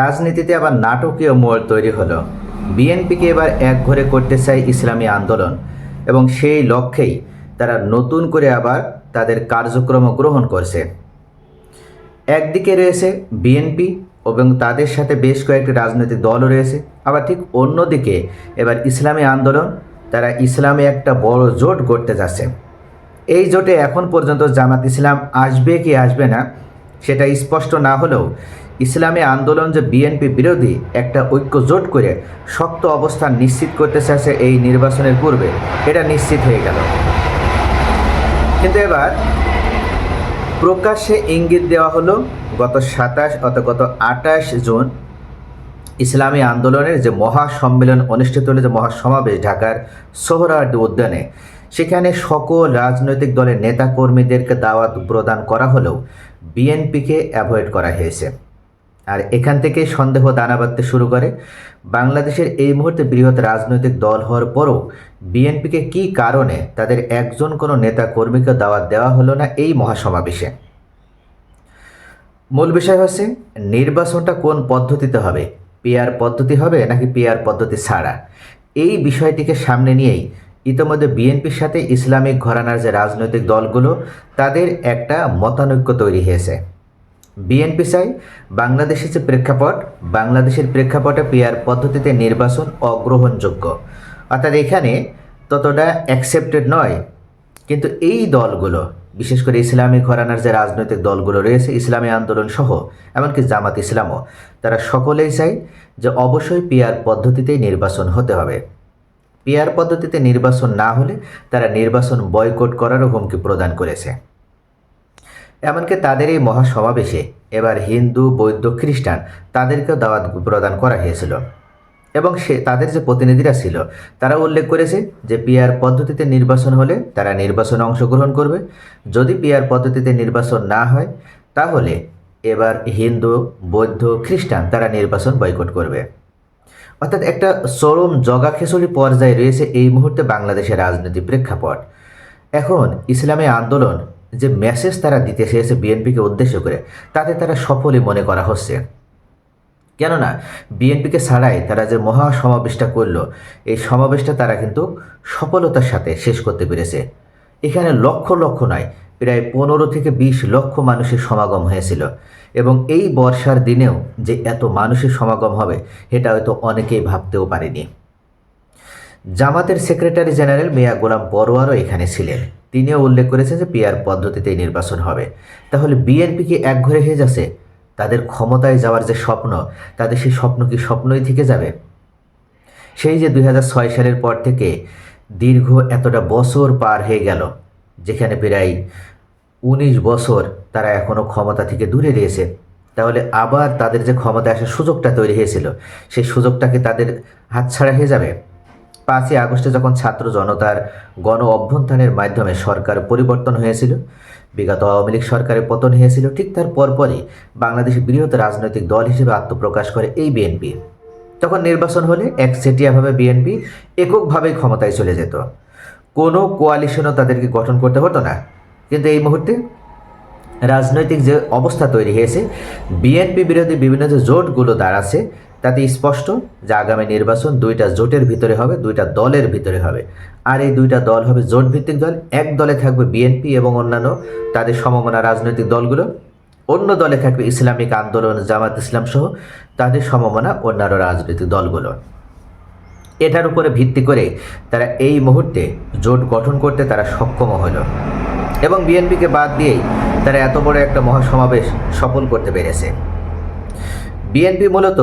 রাজনীতিতে আবার নাটকীয় মোড় তৈরি হলো। বিএনপিকে এবার এক ঘরে করতে চায় ইসলামী আন্দোলন এবং সেই লক্ষ্যেই তারা নতুন করে আবার তাদের কার্যক্রম গ্রহণ করছে। একদিকে রয়েছে বিএনপি এবং তাদের সাথে বেশ কয়েকটি রাজনৈতিক দলও রয়েছে। আবার ঠিক অন্যদিকে এবার ইসলামী আন্দোলন, তারা ইসলামে একটা বড় জোট গড়তে যাচ্ছে। এই জোটে এখন পর্যন্ত জামাত ইসলাম আসবে কি আসবে না, সেটা স্পষ্ট না হলেও ইসলামী আন্দোলন যে বিএনপি বিরোধী একটা ঐক্য জোট করে শক্ত অবস্থান নিশ্চিত করতে চাইছে এই নির্বাচনের পূর্বে, এটা নিশ্চিত হয়ে গেল। কিন্তু এবার প্রকাশ্যে ইঙ্গিত দেওয়া হলো, গত সাতাশ অত গত আঠাশ জুন ইসলামী আন্দোলনের যে মহাসম্মেলন অনুষ্ঠিত হলো, যে মহাসমাবেশ ঢাকার সোহরাওয়ার্দী উদ্যানে, সেখানে সকল রাজনৈতিক দলের নেতাকর্মীদেরকে দাওয়াত প্রদান করা হলেও বিএনপিকে অ্যাভয়েড করা হয়েছে। আর এখান থেকে সন্দেহ দানা বাঁধতে শুরু করে। বাংলাদেশের এই মুহূর্তে বৃহৎ রাজনৈতিক দল হওয়ার পরও বিএনপিকে কী কারণে তাদের একজন কোনো নেতা কর্মীকে দাওয়াত দেওয়া হলো না এই মহাসমাবেশে? মূল বিষয় হচ্ছে, নির্বাচনটা কোন পদ্ধতিতে হবে? পিআর পদ্ধতি হবে নাকি পিআর পদ্ধতি ছাড়া? এই বিষয়টিকে সামনে নিয়েই ইতিমধ্যে বিএনপির সাথে ইসলামিক ঘরানার যে রাজনৈতিক দলগুলো, তাদের একটা মতানৈক্য তৈরি হয়েছে। বিএনপি চাই বাংলাদেশের যে প্রেক্ষাপট, বাংলাদেশের প্রেক্ষাপটে পিআর পদ্ধতিতে নির্বাচন অগ্রহণযোগ্য। অর্থাৎ এখানে ততটা অ্যাকসেপ্টেড নয়, কিন্তু এই দলগুলো, বিশেষ করে ইসলামী ঘরানার যে রাজনৈতিক দলগুলো রয়েছে, ইসলামী আন্দোলন সহ, এমনকি জামাত ইসলামও, তারা সকলেই চায় যে অবশ্যই পিআর পদ্ধতিতেই নির্বাচন হতে হবে। পিআর পদ্ধতিতে নির্বাচন না হলে তারা নির্বাচন বয়কট করারও হুমকি প্রদান করেছে। এমনকি তাদের এই মহাসমাবেশে এবার হিন্দু, বৌদ্ধ, খ্রিস্টান তাদেরকেও দাওয়াত প্রদান করা হয়েছিল। এবং সে, তাদের যে প্রতিনিধিরা ছিল, তারা উল্লেখ করেছে যে পিয়ার পদ্ধতিতে নির্বাচন হলে তারা নির্বাচনে অংশগ্রহণ করবে। যদি পিয়ার পদ্ধতিতে নির্বাচন না হয়, তাহলে এবার হিন্দু, বৌদ্ধ, খ্রিস্টান তারা নির্বাচন বয়কট করবে। অর্থাৎ একটা চরম জগাখিচুড়ি পর্যায়ে রয়েছে এই মুহূর্তে বাংলাদেশের রাজনীতি প্রেক্ষাপট। এখন ইসলামী আন্দোলন যে মেসেজ তারা দিতে চেয়েছে বিএনপিকে উদ্দেশ্য করে, তাতে তারা সফলই মনে করা হচ্ছে। কেননা বিএনপিকে ছাড়াই তারা যে মহা সমাবেশটা করল, এই সমাবেশটা তারা কিন্তু সফলতার সাথে শেষ করতে পেরেছে। এখানে লক্ষ লক্ষ নয়, প্রায় পনেরো থেকে বিশ লক্ষ মানুষের সমাগম হয়েছিল। এবং এই বর্ষার দিনেও যে এত মানুষের সমাগম হবে এটা হয়তো অনেকেই ভাবতেও পারেনি। জামাতের সেক্রেটারি জেনারেল মিয়া গোলাম পরোয়ারও এখানে ছিলেন। তিনিও উল্লেখ করেছেন যে পিআর পদ্ধতিতেই নির্বাচন হবে। তাহলে বিএনপি কি একঘরে হয়ে যাচ্ছে? তাদের ক্ষমতায় যাওয়ার যে স্বপ্ন, তাদের সেই স্বপ্ন কি স্বপ্নই থেকে যাবে? সেই যে দু হাজার ছয় সালের পর থেকে দীর্ঘ এতটা বছর পার হয়ে গেল, যেখানে প্রায় উনিশ বছর তারা এখনও ক্ষমতা থেকে দূরে রয়েছে। তাহলে আবার তাদের যে ক্ষমতা আসার সুযোগটা তৈরি হয়েছিল, সেই সুযোগটাকে তাদের হাতছাড়া হয়ে যাবে? পাঁচই আগস্টে যখন ছাত্র জনতার গণ অভ্যন্থানের মাধ্যমে সরকার পরিবর্তন হয়েছিল, বিগত আওয়ামী লীগ সরকারের পতন হয়েছিল, ঠিক তার পরপরই বাংলাদেশের বৃহৎ রাজনৈতিক দল হিসেবে আত্মপ্রকাশ করে এই বিএনপি তখন নির্বাচন হলে একচেটিয়াভাবে বিএনপি এককভাবেই ক্ষমতায় চলে যেত। কোনো কোয়ালিশনও তাদেরকে গঠন করতে হতো না। কিন্তু এই মুহূর্তে রাজনৈতিক যে অবস্থা তৈরি হয়েছে বিএনপি বিরোধী বিভিন্ন যে জোটগুলো দাঁড়াচ্ছে তাতে স্পষ্ট যে আগামী নির্বাচন দুইটা জোটের ভিতরে হবে, দুইটা দলের ভিতরে হবে। আর এই দুইটা দল হবে জোট ভিত্তিক দল, এক দলে থাকবে বিএনপি এবং অন্যান্য তাদের সমমনা রাজনৈতিক দলগুলো, অন্য দলে থাকবে ইসলামিক আন্দোলন জামাত ইসলাম সহ তাদের সমমনা অন্যান্য রাজনৈতিক দলগুলো। এটার উপরে ভিত্তি করে তারা এই মুহূর্তে জোট গঠন করতে তারা সক্ষম হলো। এবং বিএনপিকে বাদ দিয়েই তারা এত বড় একটা মহাসমাবেশ সফল করতে পেরেছে। বিএনপি মূলত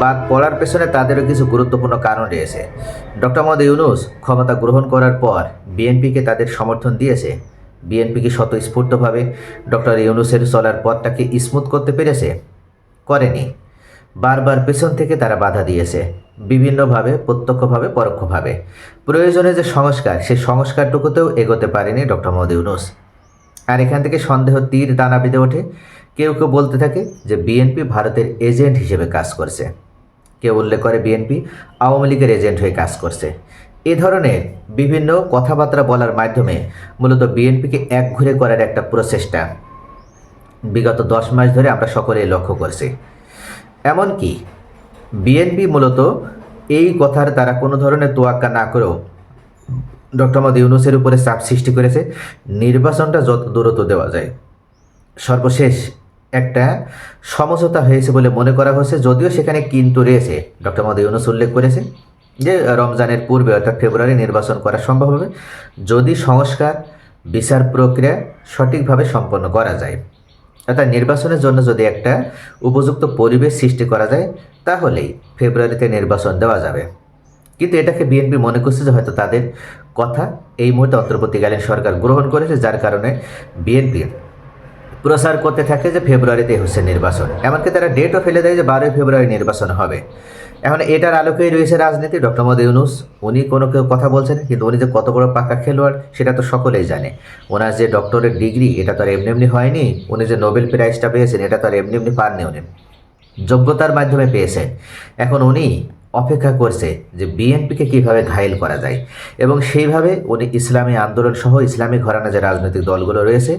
বাদ পড়ার পেছনে তাদেরও কিছু গুরুত্বপূর্ণ কারণ রয়েছে। ডক্টর মোহাম্মদ ইউনুস ক্ষমতা গ্রহণ করার পর বিএনপিকে তাদের সমর্থন দিয়েছে। বিএনপি বিএনপিকে স্বতঃস্ফূর্তভাবে ডক্টর ইউনুসের চলার পথটাকে স্মুথ করতে পেরেছে, করেনি। বারবার পেছন থেকে তারা বাধা দিয়েছে, বিভিন্নভাবে, প্রত্যক্ষভাবে, পরোক্ষভাবে। প্রয়োজনে যে সংস্কার সেই সংস্কারটুকুতেও এগোতে পারেনি ডক্টর মোহাম্মদ ইউনুস। আর এখান থেকে সন্দেহ, তীর দানা বেঁধে ওঠে। কেউ কেউ বলতে থাকে যে বিএনপি ভারতের এজেন্ট হিসেবে কাজ করছে। কেউ উল্লেখ করে বিএনপি আওয়ামী লীগের এজেন্ট হয়ে কাজ করছে। এ ধরনের বিভিন্ন কথাবার্তা বলার মাধ্যমে মূলত বিএনপিকে একঘরে করার একটা প্রচেষ্টা বিগত দশ মাস ধরে আমরা সকলেই লক্ষ্য করছি। এমনকি বিএনপি মূলত এই কথার তারা কোনো ধরনের তোয়াক্কা না করেও ডক্টর মোহাম্মদ ইউনুসের উপরে চাপ সৃষ্টি করেছে। নির্বাচনটা যত দূরত্ব দেওয়া যায়। সর্বশেষ একটা সমঝোতা হয়েছে বলে মনে করা হচ্ছে যদিও সেখানে কিন্তু রয়েছে। ডক্টর মোহাম্মদ ইউনুস উল্লেখ করেছে যে, রমজানের পূর্বে অর্থাৎ ফেব্রুয়ারি নির্বাচন করা সম্ভব হবে যদি সংস্কার, বিচার প্রক্রিয়া সঠিকভাবে সম্পন্ন করা যায়। অর্থাৎ নির্বাচনের জন্য যদি একটা উপযুক্ত পরিবেশ সৃষ্টি করা যায়, তাহলেই ফেব্রুয়ারিতে নির্বাচন দেওয়া যাবে। কিন্তু এটাকে বিএনপি মনে করছে যে, হয়তো তাদের কথা এই মুহূর্তে অন্তর্বর্তীকালীন সরকার গ্রহণ করেছে, যার কারণে বিএনপি প্রচার করতে থাকে যে ফেব্রুয়ারিতে হচ্ছে নির্বাচন। এমনকি তারা ডেটও ফেলে দেয় যে বারোই ফেব্রুয়ারি নির্বাচন হবে। এখন এটার আলোকেই রয়েছে রাজনীতি। ডক্টর মোহাম্মদ ইউনুস, উনি কোনো কেউ কথা বলছেন, কিন্তু উনি যে কত বড় পাকা খেলোয়াড়, সেটা তো সকলেই জানে। ওনার যে ডক্টরের ডিগ্রি এটা তো আর এমনি এমনি হয়নি। উনি যে নোবেল প্রাইজটা পেয়েছেন, এটা তো আর এমনি এমনি পাননি উনি। যোগ্যতার মাধ্যমে পেয়েছেন। এখন উনি অপেক্ষা করছে যে বিএনপিকে কীভাবে ঘায়েল করা যায়। এবং সেইভাবে উনি ইসলামী আন্দোলন সহ ইসলামী ঘরানা যে রাজনৈতিক দলগুলো রয়েছে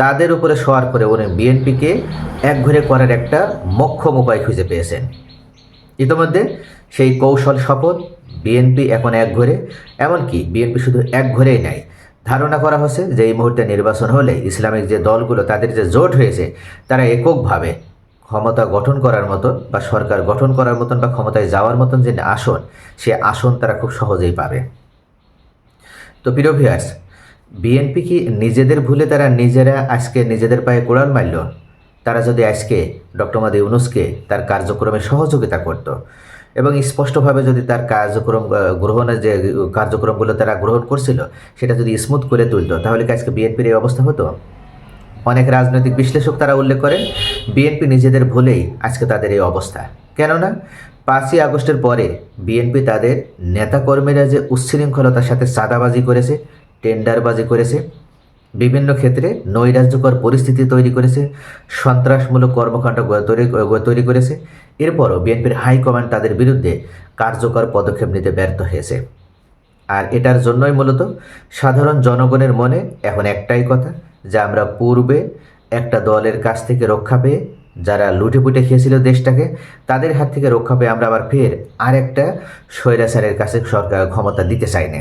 তাদের উপরে সওয়ার করে উনি বিএনপিকে একঘরে করার একটা মক্ষম উপায় খুঁজে পেয়েছেন। ইতিমধ্যে সেই কৌশল শপথ বিএনপি এখন এক ঘরে, এমনকি বিএনপি শুধু এক ঘরেই নেয় ধারণা করা হচ্ছে যে এই মুহূর্তে নির্বাচন হলে ইসলামিক যে দলগুলো, তাদের যে জোট হয়েছে, তারা এককভাবে ক্ষমতা গঠন করার মতন বা সরকার গঠন করার মতন বা ক্ষমতায় যাওয়ার মতন যে আসন, সে আসন তারা খুব সহজেই পাবে। তো প্রিয় ভিয়ার্স বিএনপি কি নিজেদের ভুলে তারা নিজেরা আজকে নিজেদের পায়ে কোড়াল মারল। তারা যদি আজকে ডক্টর মাদি ইউনুসকে তার কার্যক্রমে সহযোগিতা করত এবং স্পষ্টভাবে যদি তার কার্যক্রম গ্রহণের যে কার্যক্রমগুলো তারা গ্রহণ করছিল, সেটা যদি স্মুথ করে তুলতো, তাহলে কি আজকে বিএনপির এই অবস্থা হতো? অনেক রাজনৈতিক বিশ্লেষক তারা উল্লেখ করেন, বিএনপি নিজেদের ভুলেই আজকে তাদের এই অবস্থা। কেননা, পাঁচই আগস্টের পরে বিএনপি তাদের নেতাকর্মীরা যে উচ্ছৃঙ্খলতার সাথে চাঁদাবাজি করেছে টেন্ডারবাজি করেছে। বিভিন্ন ক্ষেত্রে নৈরাজ্যকর পরিস্থিতি তৈরি করেছে। সন্ত্রাসমূলক কর্মকাণ্ড তৈরি করেছে। এরপরও বিএনপির হাইকমান্ড তাদের বিরুদ্ধে কার্যকর পদক্ষেপ নিতে ব্যর্থ হয়েছে। আর এটার জন্যই মূলত সাধারণ জনগণের মনে এখন একটাই কথা, যে আমরা পূর্বে একটা দলের কাছ থেকে রক্ষা পেয়ে যারা লুটেপুটে খেয়েছিল দেশটাকে, তাদের হাত থেকে রক্ষা পেয়ে আমরা আবার ফের আরেকটা স্বৈরাচারের কাছে সরকার ক্ষমতা দিতে চাই না।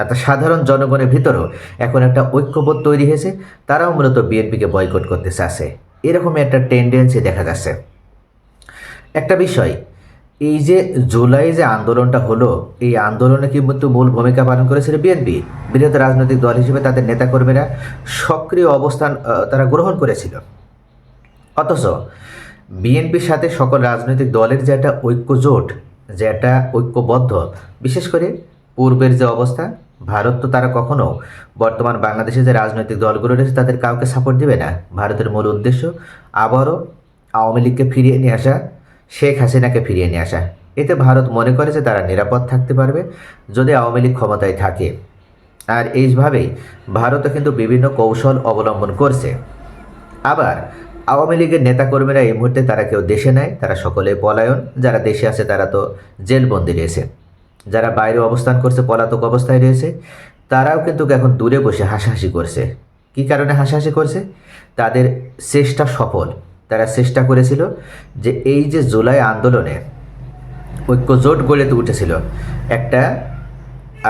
অর্থাৎ সাধারণ জনগণের ভিতরেও এখন একটা ঐক্যবোধ তৈরি হয়েছে, তারাও মূলত বিএনপিকে বয়কট করতে চাচ্ছে। এরকম একটা টেন্ডেন্সি দেখা যাচ্ছে। একটা বিষয়, এই যে জুলাই যে আন্দোলনটা হলো, এই আন্দোলনে কিন্তু মূল ভূমিকা পালন করেছিল বিএনপি? বৃহৎ রাজনৈতিক দল হিসেবে তাদের নেতাকর্মীরা সক্রিয় অবস্থান তারা গ্রহণ করেছিল। অথচ বিএনপির সাথে সকল রাজনৈতিক দলের যে একটা ঐক্যজোট, যে একটা ঐক্যবদ্ধ, বিশেষ করে পূর্বের যে অবস্থা ভারত তো তারা কখনো বর্তমান বাংলাদেশে যে রাজনৈতিক দলগুলো রয়েছে তাদের কাউকে সাপোর্ট দিবে না। ভারতের মূল উদ্দেশ্য আবারও আওয়ামী লীগকে ফিরিয়ে নিয়ে আসা, শেখ হাসিনাকে ফিরিয়ে নিয়ে আসা। এতে ভারত মনে করে যে তারা নিরাপদ থাকতে পারবে যদি আওয়ামী লীগ ক্ষমতায় থাকে। আর এইভাবেই ভারতও কিন্তু বিভিন্ন কৌশল অবলম্বন করছে। আবার আওয়ামী লীগের নেতাকর্মীরা এই মুহূর্তে তারা কেউ দেশে নেয় তারা সকলে পলায়ন। যারা দেশে আছে তারা তো জেলবন্দি রয়েছে। যারা বাইরে অবস্থান করছে, পলাতক অবস্থায় রয়েছে, তারাও কিন্তু এখন দূরে বসে হাসাহাসি করছে। কি কারণে হাসাহাসি করছে? তাদের চেষ্টা সফল। তারা চেষ্টা করেছিল যে এই যে জুলাই আন্দোলনে ঐক্যজোট গড়ে উঠেছিল, একটা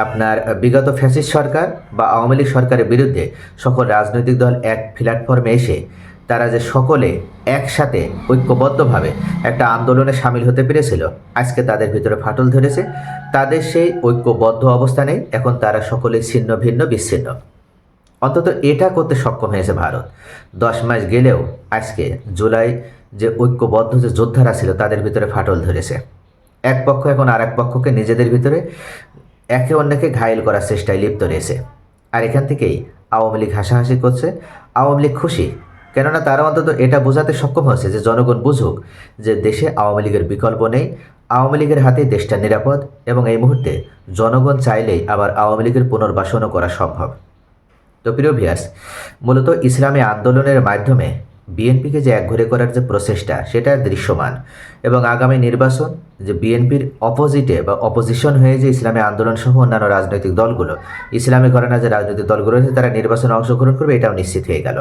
আপনার বিগত ফ্যাসিস্ট সরকার বা আওয়ামী লীগ সরকারের বিরুদ্ধে সকল রাজনৈতিক দল এক প্ল্যাটফর্মে এসে তারা যে সকলে একসাথে ঐক্যবদ্ধভাবে একটা আন্দোলনে সামিল হতে পেরেছিল, আজকে তাদের ভিতরে ফাটল ধরেছে। তাদের সেই ঐক্যবদ্ধ অবস্থানে এখন তারা সকলে ছিন্ন, ভিন্ন, বিচ্ছিন্ন। অন্তত এটা করতে সক্ষম হয়েছে ভারত। দশ মাস গেলেও আজকে জুলাই যে ঐক্যবদ্ধ যে যোদ্ধারা ছিল, তাদের ভিতরে ফাটল ধরেছে। এক পক্ষ এখন আর এক পক্ষকে নিজেদের ভিতরে একে অন্যকে ঘায়েল করার চেষ্টায় লিপ্ত রয়েছে। আর এখান থেকেই আওয়ামী লীগ হাসাহাসি করছে। আওয়ামী লীগ খুশি কেননা তারা অন্তত এটা বোঝাতে সক্ষম হয়েছে যে জনগণ বুঝুক যে দেশে আওয়ামী লীগের বিকল্প নেই, আওয়ামী লীগের হাতে দেশটা নিরাপদ এবং এই মুহূর্তে জনগণ চাইলেই আবার আওয়ামী লীগের পুনর্বাসনও করা সম্ভব। তো প্রিয় ভিয়াস মূলত ইসলামী আন্দোলনের মাধ্যমে বিএনপিকে যে একঘরে করার যে প্রচেষ্টা, সেটা দৃশ্যমান এবং আগামী নির্বাচন যে বিএনপির অপোজিটে বা অপোজিশন হয়ে যে ইসলামী আন্দোলন সহ অন্যান্য রাজনৈতিক দলগুলো, ইসলামী ঘরানা যে রাজনৈতিক দলগুলো রয়েছে, তারা নির্বাচনে অংশগ্রহণ করবে, এটাও নিশ্চিত হয়ে গেল।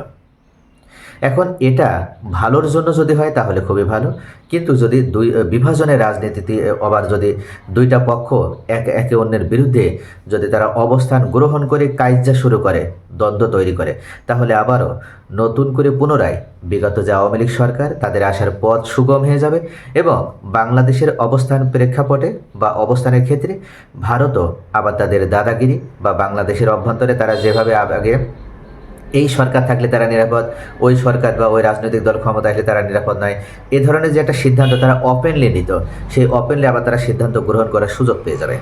এখন এটা ভালোর জন্য যদি হয় তাহলে খুবই ভালো। কিন্তু যদি দুই বিভাজনের রাজনীতিতে আবার যদি দুইটা পক্ষ এক, একে অন্যের বিরুদ্ধে যদি তারা অবস্থান গ্রহণ করে কার্য শুরু করে, দ্বন্দ্ব তৈরি করে, তাহলে আবারও নতুন করে পুনরায় বিগত যে আওয়ামী লীগ সরকার, তাদের আসার পথ সুগম হয়ে যাবে এবং বাংলাদেশের অবস্থান প্রেক্ষাপটে বা অবস্থানের ক্ষেত্রে ভারতও আবার তাদের দাদাগিরি বা বাংলাদেশের অভ্যন্তরে তারা যেভাবে আগে এই সরকার থাকলে তারা নিরাপদ, ওই সরকার বা ওই রাজনৈতিক দল ক্ষমতা আসলে তারা নিরাপদ নয়। এ ধরনের যে একটা সিদ্ধান্ত তারা ওপেনলি নিত, সেই ওপেনলি আবার তারা সিদ্ধান্ত গ্রহণ করার সুযোগ পেয়ে যাবে।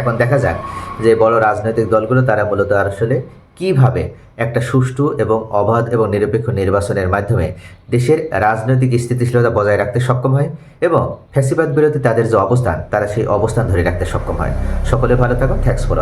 এখন দেখা যাক যে বড় রাজনৈতিক দলগুলো তারা মূলত আসলে কীভাবে একটা সুষ্ঠু এবং অবাধ এবং নিরপেক্ষ নির্বাচনের মাধ্যমে দেশের রাজনৈতিক স্থিতিশীলতা বজায় রাখতে সক্ষম হয় এবং ফ্যাসিবাদ বিরোধী তাদের যে অবস্থান, তারা সেই অবস্থান ধরে রাখতে সক্ষম হয়। সকলে ভালো থাকুন থ্যাংকস ফর